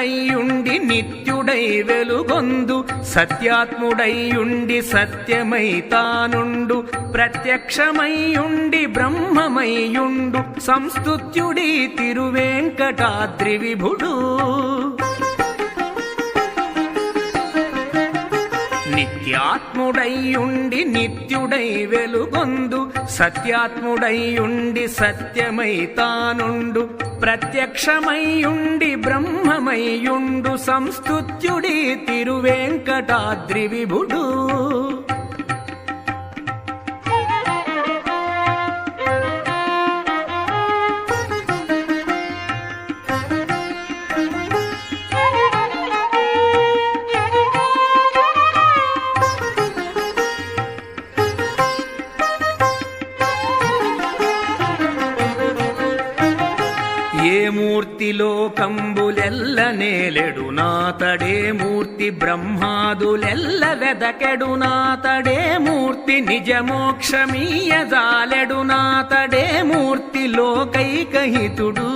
సత్యాత్ముడైయుండి నిత్యుడై వెలుగొందు. సత్యాత్ముడైయుండి సత్యమై తానుండు. ప్రత్యక్షమైయుండి బ్రహ్మమైయుండు సంస్తుత్యుడి తిరువేంకటాద్రి విభుడు. నిత్యాత్ముడైయుండి నిత్యుడై వెలుగొందు. సత్యాత్ముడైయుండి సత్యమై తానుండు. ప్రత్యక్షమైయుండి బ్రహ్మమైయుండు సంస్తుత్యుడి తిరువేంకటాద్రి విభుడు. ఏ మూర్తిలో కంబులెల్ల నేలెడు నాతడే మూర్తి బ్రహ్మాదులెల్ల వెదకెడు నాతడే మూర్తి నిజమోక్షమీయజాలెడు నాతడే మూర్తి లోకైకహితుడు.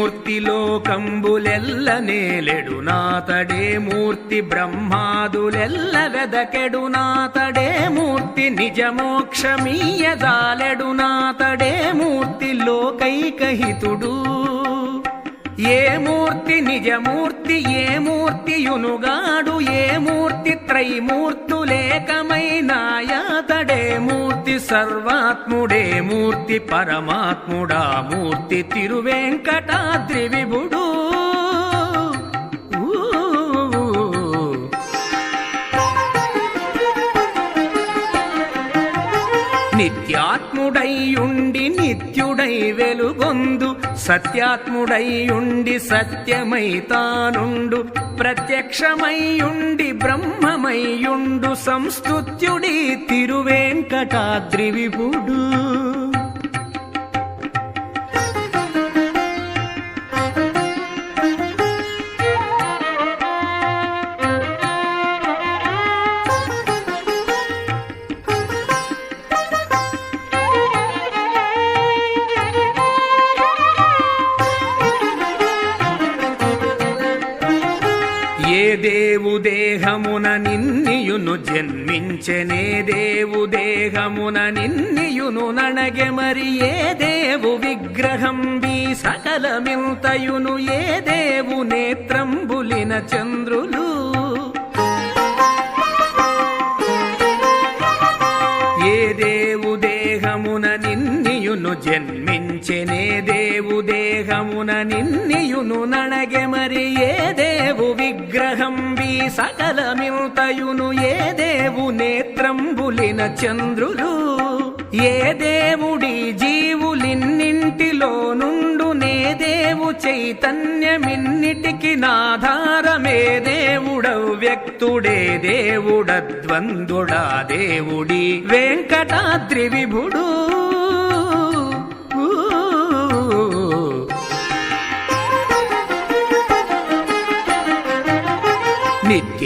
ఏ మూర్తిలో కంబులెల్ల నేలెడు నాతడే మూర్తి బ్రహ్మాదులెల్ల వెదకెడు నాతడే మూర్తి నిజమోక్షమీయజాలెడు నాతడే మూర్తి లోకైకహితుడు. ఏ మూర్తి నిజమూర్తి ఏ మూర్తియునుగాడు ఏ మూర్తి త్రైమూర్తులేకమైనాయాతడే మూర్తి సర్వాత్ముడే మూర్తి పరమాత్ముడా మూర్తి తిరువెంకటాద్రి విభుడు. నిత్యాత్ముడయ్యుండు నిత్యుడై వెలుగొందు సత్యాత్ముడైయుండి సత్యమై తానుండు ప్రత్యక్షమైయుండి బ్రహ్మమైయుండు సంస్తుత్యుడి తిరువేంకటాద్రి విభుడు. నిన్నియును జన్మించెనే దేవు దేహమున నిన్నియును నణగె మరి ఏ దేవు విగ్రహం బి సకలమింతయును ఏ దేవు నేత్రంబులిన చంద్రులు. ఏ దేవు దేహమున నిన్నియును జన్మించెనే దేవు దేహమున ని నణగె మరి ఏ దేవు విగ్రహం బి సకలమింతయును ఏ దేవు నేత్రంబులిన చంద్రులు ఏ దేవుడి జీవులిన్నింటిలో నుండు నే దేవు చైతన్యమిన్నిటికి నాధారమే దేవుడవు వ్యక్తుడే దేవుడద్వందుడా దేవుడి. వెంకటాద్రి విభుడు.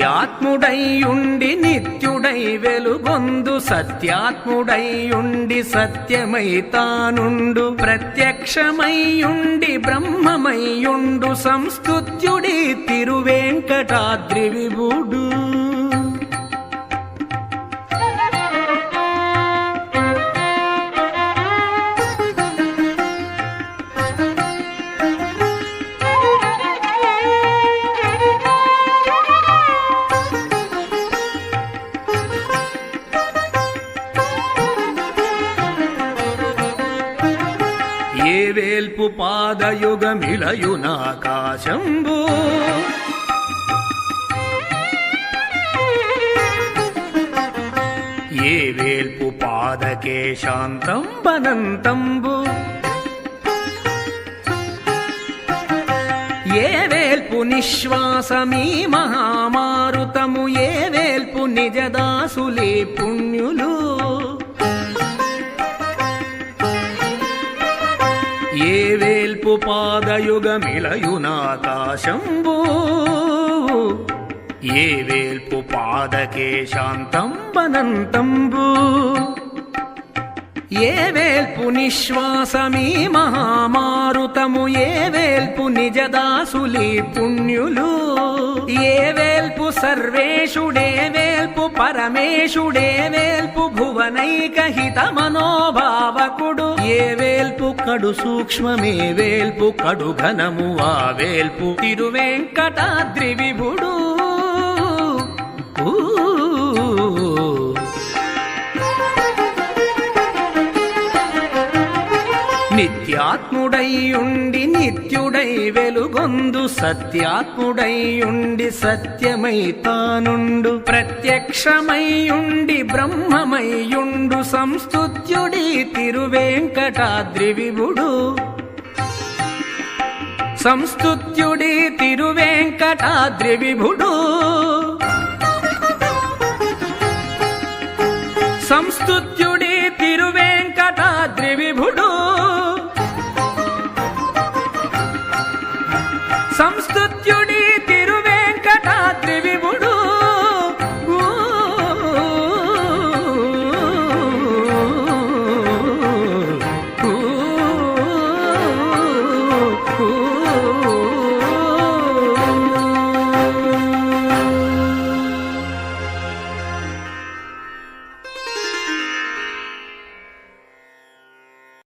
సత్యాత్ముడైయుండి నిత్యుడై వెలుగొందు సత్యాత్ముడైయుండి సత్యమై తానుండు ప్రత్యక్షమైయుండి బ్రహ్మమైయుండు సంస్తుత్యుడి తిరువేంకటాద్రి విభుడు. వేల్పు పాదయుగమిలయునాకాశంబు ఏ వేల్పు పాదకే శాంతం బనంతంబు ఏ వేల్పు నిశ్వాసమీ మహామారుతము. ఏ వేల్పు నిజదాసులే పుణ్యులు. నిల్పు పాదయుగమిలయునాకాశంబు ఏ వేల్పు పాదకే శాంతం బనంతంబు ఏ వేల్పు నిశ్వాసమీ మహామారుతము ఏ వేల్పు నిజదాసులి పుణ్యులు ఏ వేల్పు సర్వేషుడే వేల్పు పరమేశుడే వేల్పు భువనైకహిత మనోభావకుడు ఏ వేల్పు కడు సూక్ష్మమే వేల్పు కడు ఘనము ఆ వేల్పు తిరువెంకటాద్రి విభుడు ఊ. నిత్యాత్ముడైయుండి నిత్యుడై వెలుగొందు సత్యాత్ముడైయుండి సత్యమై తానుండు. ప్రత్యక్షమైయుండి బ్రహ్మమైయుండు సంస్తుత్యుడి తిరువేంకటాద్రి విభుడు సంస్తుత్యుడి తిరువేంకటాద్రి విభుడు సంస్కృత్యుడి తిరువేంకటాద్రి విభుడు Ooh.